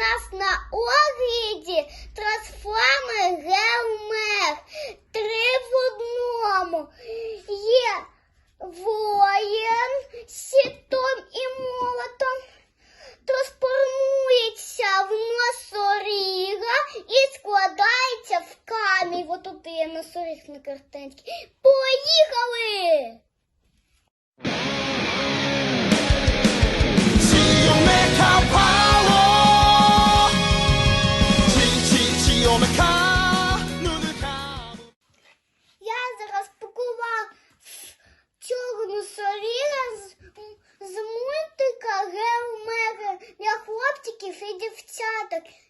нас на огляді трансформер Геомех. Три в одному. Є воїн з сітом і молотом. Трансформується в носоріга і складається в камінь. От тут є носоріг на картинці.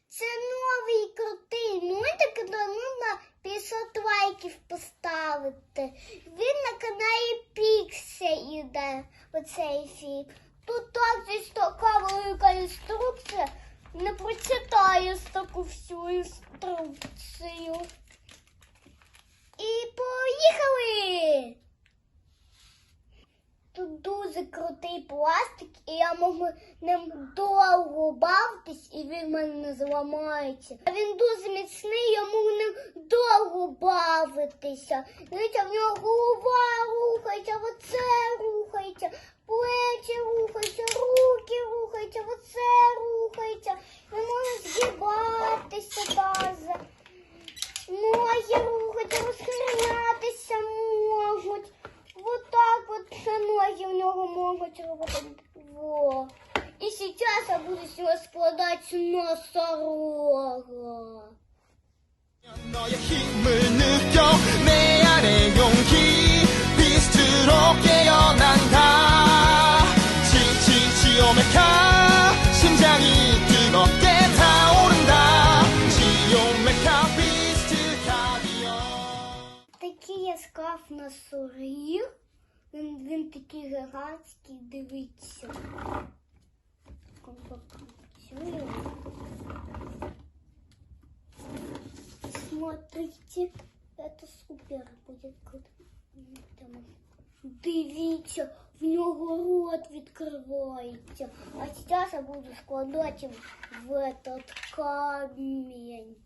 Це новий крутий мультик, де можна 500 лайків поставити. Він на каналі Пікся йде оцей фільм. Тут також така велика інструкція. Не прочитаю таку всю інструкцію. І поїхали! Тут дуже крутий пластик, і я можу ним довго бавитись, і він мене не зламається. А він дуже міцний, я можу ним довго бавитися. Дивіться, в нього голова рухається, оце рухається, все ноги в нього можуть робити. Во. І зараз я буду сюди складати носорога. 너의 힘을 느껴 내 안에 용기 비스트로 깨어난다 치치치오메카 심장이 뜨겁게 타오른다 치오메카 비스트 카디오 Такий я склав носоріг. Він, він такий гігантський, дивіться. Смотрите, это супер круто. Дивіться, в нього рот відкривається. А зараз я буду складати в этот камінь.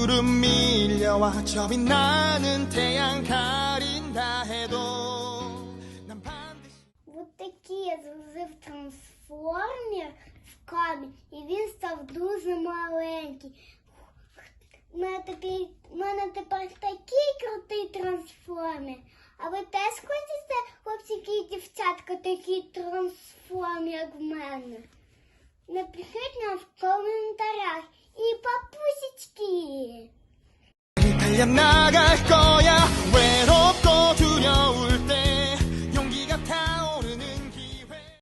새카만 먹구름 밀려와 저 빛나는 태양 가린다 해도 난 반드시 Вот такий я зробив трансформер в камінь, і він став дуже маленький. У мене, такий, у мене тепер такий крутий трансформер. А ви теж хочете, хлопчики і дівчатка, такий трансформер, як в мене? Напишіть нам в ella naga es